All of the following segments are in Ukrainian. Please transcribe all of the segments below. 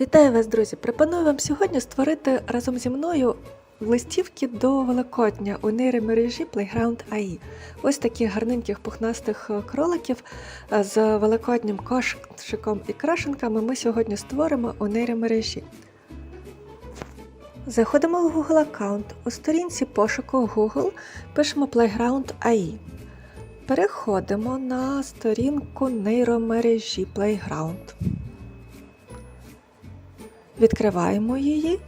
Вітаю вас, друзі! Пропоную вам сьогодні створити разом зі мною листівки до Великодня у нейромережі Playground AI. Ось таких гарненьких пухнастих е, кроликів е, з великоднім кошиком і крашенками ми сьогодні створимо у нейромережі. Заходимо в Google аккаунт. У сторінці пошуку Google пишемо Playground AI. Переходимо на сторінку нейромережі Playground. Відкриваємо її.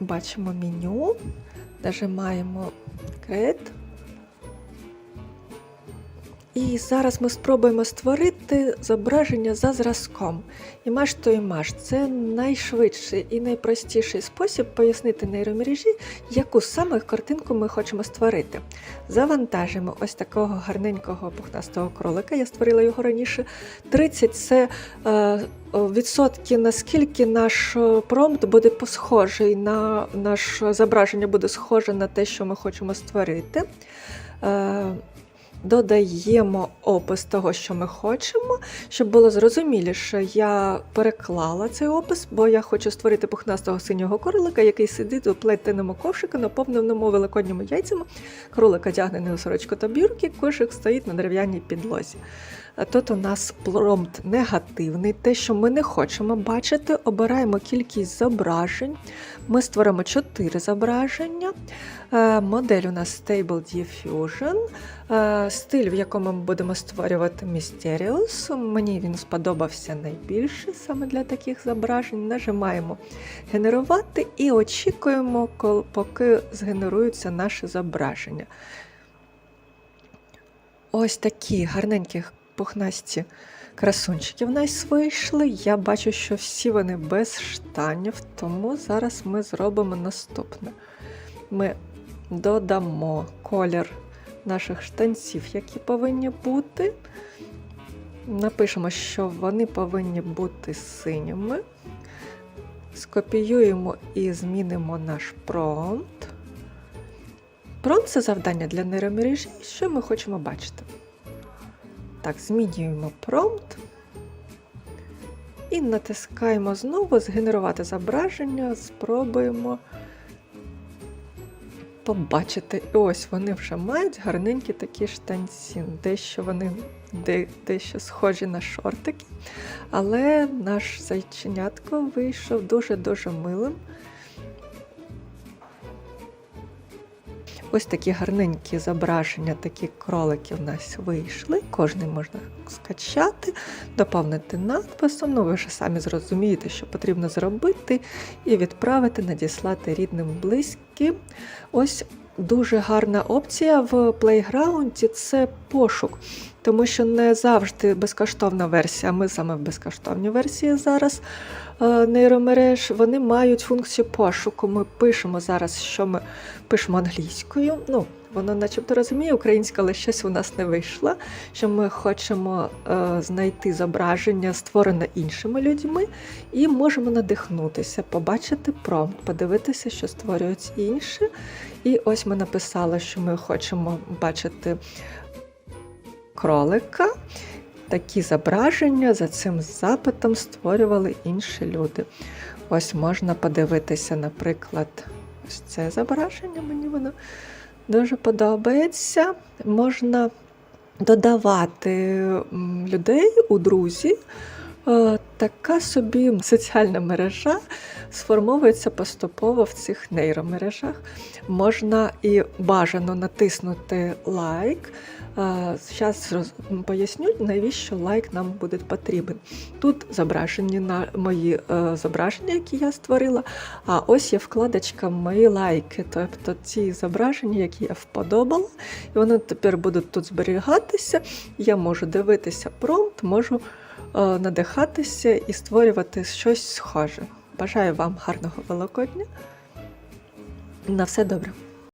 Бачимо меню, нажимаємо Create. І зараз ми спробуємо створити зображення за зразком. Імаж то імаж це найшвидший і найпростіший спосіб пояснити нейромережі, яку саме картинку ми хочемо створити. Завантажимо ось такого гарненького пухнастого кролика. Я створила його раніше. 30 це е, відсотки, наскільки наш е, промпт буде схожий на наше зображення буде схоже на те, що ми хочемо створити. Е, Додаємо опис того, що ми хочемо, щоб було зрозуміліше. Я переклала цей опис, бо я хочу створити пухнастого синього кролика, який сидить у плетеному ковшику, наповненому великодніми яйцями. Кролик одягнений у сорочку та бірки, кошик стоїть на дерев'яній підлозі. Тут у нас промпт негативний, те, що ми не хочемо бачити. Обираємо кількість зображень. Ми створимо 4 зображення. Е, Модель у нас Stable Diffusion. Е, Стиль, в якому ми будемо створювати Mysterious. Мені він сподобався найбільше саме для таких зображень. Нажимаємо генерувати і очікуємо, поки згенеруються наші зображення. Ось такі гарненькі пухнасті красунчики в нас вийшли. Я бачу, що всі вони без штанів, тому зараз ми зробимо наступне. Ми додамо колір наших штанців, які повинні бути. Напишемо, що вони повинні бути синіми. Скопіюємо і змінимо наш промпт. Промпт це завдання для нейромережі, що ми хочемо бачити. Так, змінюємо промпт і натискаємо знову згенерувати зображення, спробуємо побачити. Ось вони вже мають гарненькі такі штанці. Дещо вони де, дещо схожі на шортики. Але наш зайченятко вийшов дуже-дуже милим. Ось такі гарненькі зображення, такі кролики в нас вийшли. Кожний можна скачати, доповнити надписом. Ну, ви вже самі зрозумієте, що потрібно зробити, і відправити, надіслати рідним близьким. Ось дуже гарна опція в плейграунді це пошук. Тому що не завжди безкоштовна версія, ми саме в безкоштовній версії зараз е, нейромереж, вони мають функцію пошуку. Ми пишемо зараз, що ми пишемо англійською. Ну, воно начебто розуміє українська, але щось у нас не вийшло. Що ми хочемо е, знайти зображення, створене іншими людьми, і можемо надихнутися, побачити промпт, подивитися, що створюють інші. І ось ми написали, що ми хочемо бачити кролика. Такі зображення за цим запитом створювали інші люди. Ось можна подивитися, наприклад, ось це зображення, мені воно дуже подобається. Можна додавати людей у друзі. Е, Така собі соціальна мережа сформовується поступово в цих нейромережах. Можна і бажано натиснути лайк. Зараз поясню, навіщо лайк нам буде потрібен. Тут зображені на мої е, зображення, які я створила. А ось є вкладочка Мої лайки, тобто ті зображення, які я вподобала, і вони тепер будуть тут зберігатися. Я можу дивитися промпт, можу е, надихатися і створювати щось схоже. Бажаю вам гарного Великодня. На все добре.